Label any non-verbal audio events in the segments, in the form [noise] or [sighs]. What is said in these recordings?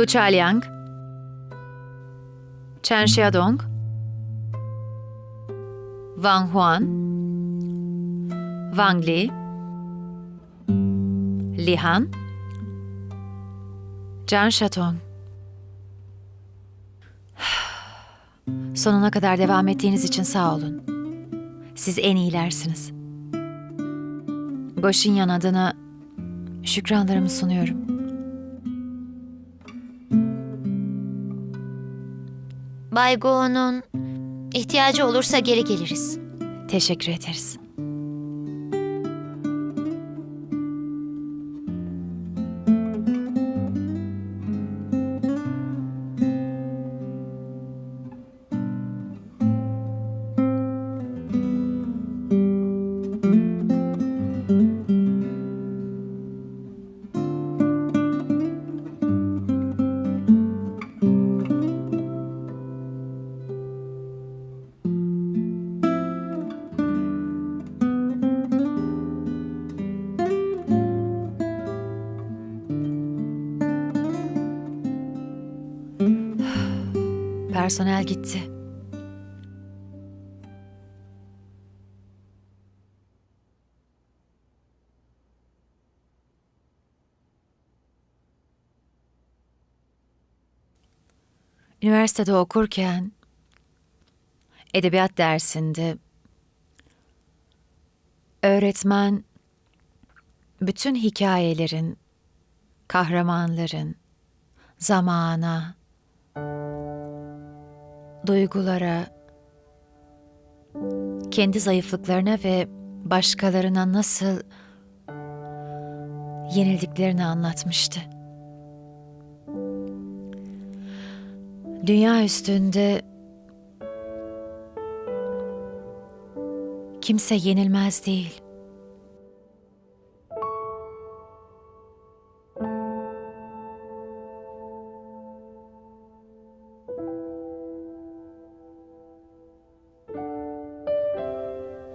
Du Chaliang, Chen Xiaodong, Wang Huan, Wang Li, Li Han, Can Shatong. [sighs] Sonuna kadar devam ettiğiniz için sağ olun. Siz en iyilersiniz. Goşinyan adına şükranlarımı sunuyorum. Bay Go'nun ihtiyacı olursa geri geliriz. Teşekkür ederiz. Personel gitti. Üniversitede okurken edebiyat dersinde öğretmen bütün hikayelerin, kahramanların zamana, duygulara, kendi zayıflıklarına ve başkalarına nasıl yenildiklerini anlatmıştı. Dünya üstünde kimse yenilmez değil.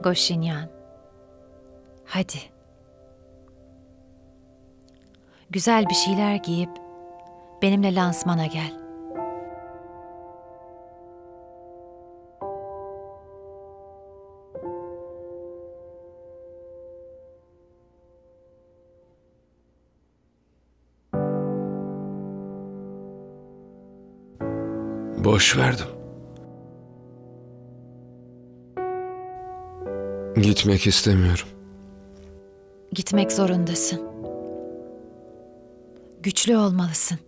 Goşinyan. Hadi. Güzel bir şeyler giyip benimle lansmana gel. Boş verdim. Gitmek istemiyorum. Gitmek zorundasın. Güçlü olmalısın.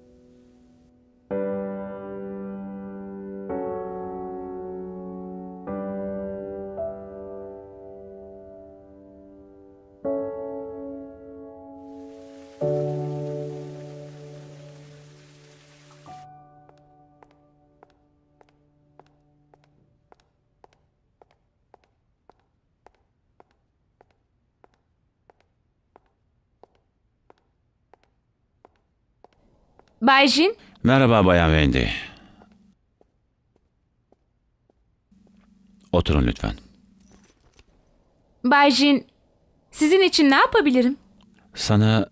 Bay Jin, Merhaba Bayan Wendy. Oturun lütfen. Bay Jin, sizin için ne yapabilirim? Sana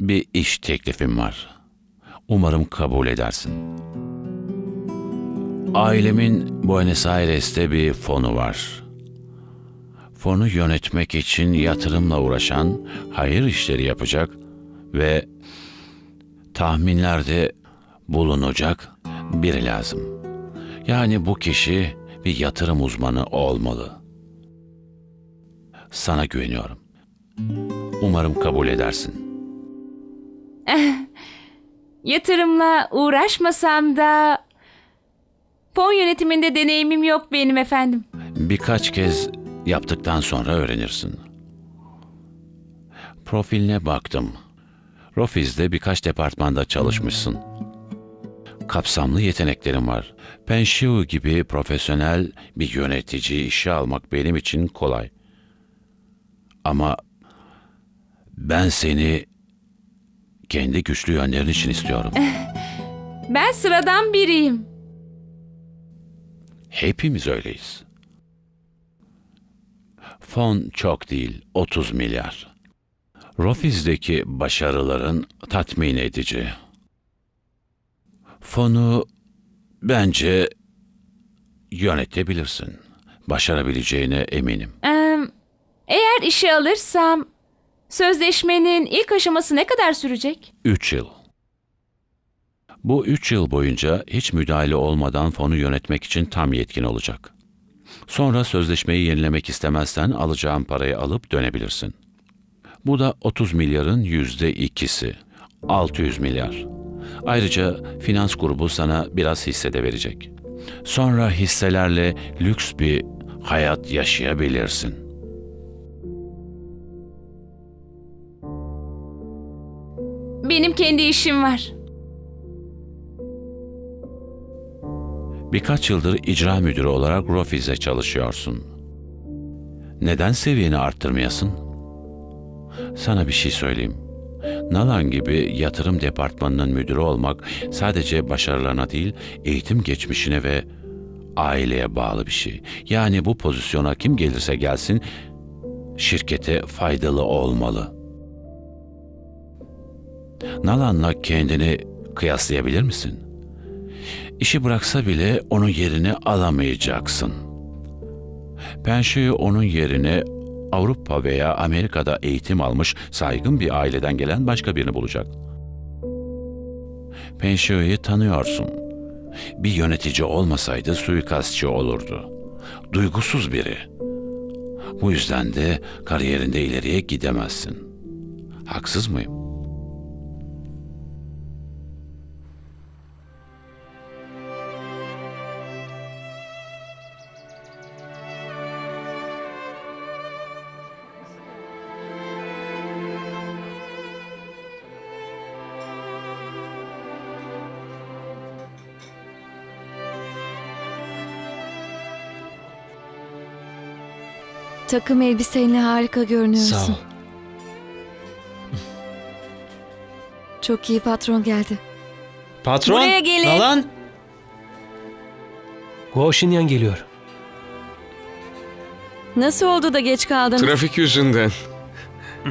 bir iş teklifim var. Umarım kabul edersin. Ailemin Buenos Aires'te bir fonu var. Fonu yönetmek için yatırımla uğraşan, hayır işleri yapacak ve tahminlerde bulunacak biri lazım. Yani bu kişi bir yatırım uzmanı olmalı. Sana güveniyorum. Umarım kabul edersin. [laughs] Yatırımla uğraşmasam da fon yönetiminde deneyimim yok benim efendim. Birkaç kez yaptıktan sonra öğrenirsin. Profiline baktım. Rofiz'de birkaç departmanda çalışmışsın. Kapsamlı yeteneklerin var. Penshiu gibi profesyonel bir yönetici işe almak benim için kolay. Ama ben seni kendi güçlü yönlerin için istiyorum. [laughs] Ben sıradan biriyim. Hepimiz öyleyiz. Fon çok değil, 30 milyar. Rofiz'deki başarıların tatmin edici. Fonu bence yönetebilirsin. Başarabileceğine eminim. Ee, eğer işe alırsam sözleşmenin ilk aşaması ne kadar sürecek? 3 yıl. Bu 3 yıl boyunca hiç müdahale olmadan fonu yönetmek için tam yetkin olacak. Sonra sözleşmeyi yenilemek istemezsen alacağın parayı alıp dönebilirsin. Bu da 30 milyarın yüzde ikisi. 600 milyar. Ayrıca finans grubu sana biraz hisse de verecek. Sonra hisselerle lüks bir hayat yaşayabilirsin. Benim kendi işim var. Birkaç yıldır icra müdürü olarak Rofiz'e çalışıyorsun. Neden seviyeni arttırmayasın? Sana bir şey söyleyeyim. Nalan gibi yatırım departmanının müdürü olmak sadece başarılarına değil, eğitim geçmişine ve aileye bağlı bir şey. Yani bu pozisyona kim gelirse gelsin şirkete faydalı olmalı. Nalan'la kendini kıyaslayabilir misin? İşi bıraksa bile onun yerini alamayacaksın. Penşe'yi onun yerine Avrupa veya Amerika'da eğitim almış saygın bir aileden gelen başka birini bulacak. Penşe'yi tanıyorsun. Bir yönetici olmasaydı suikastçı olurdu. Duygusuz biri. Bu yüzden de kariyerinde ileriye gidemezsin. Haksız mıyım? Takım elbiseyle harika görünüyorsun. Sağ ol. Çok iyi patron geldi. Patron. Buraya gelin. Nalan. Guo Xinyan geliyor. Nasıl oldu da geç kaldınız? Trafik yüzünden. [laughs]